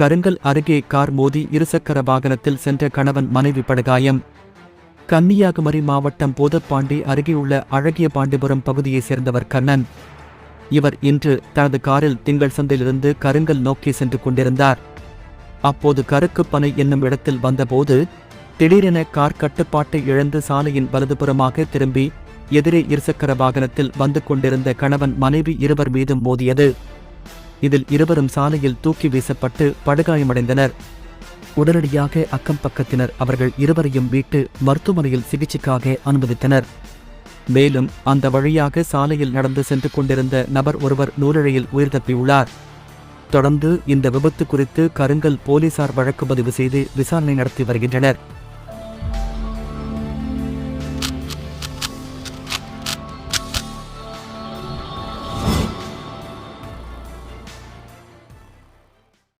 கருங்கல் அருகே கார் மோதி இருசக்கர வாகனத்தில் சென்ற கணவன் மனைவி படுகாயம். கன்னியாகுமரி மாவட்டம் போதப்பாண்டி அருகேயுள்ள அழகிய பாண்டிபுரம் பகுதியைச் சேர்ந்தவர் கண்ணன். இவர் இன்று தனது காரில் திங்கள் சந்தையிலிருந்து கருங்கல் நோக்கி சென்று கொண்டிருந்தார். அப்போது கருக்குப்பனை என்னும் இடத்தில் வந்தபோது திடீரென கார் கட்டுப்பாட்டை இழந்து சாலையின் வலதுபுறமாக திரும்பி எதிரே இருசக்கர வாகனத்தில் வந்து கொண்டிருந்த கணவன் மனைவி இருவர் மீதும் மோதியது. இதில் இருவரும் சாலையில் தூக்கி வீசப்பட்டு படுகாயமடைந்தனர். உடனடியாக அக்கம் பக்கத்தினர் அவர்கள் இருவரையும் மீட்டு மருத்துவமனையில் சிகிச்சைக்காக அனுமதித்தனர். மேலும் அந்த வழியாக சாலையில் நடந்து சென்று கொண்டிருந்த நபர் ஒருவர் நூலிழையில் உயிர் தப்பியுள்ளார். தொடர்ந்து இந்த விபத்து குறித்து கருங்கல் போலீசார் வழக்கு பதிவு செய்து விசாரணை நடத்தி வருகின்றனர்.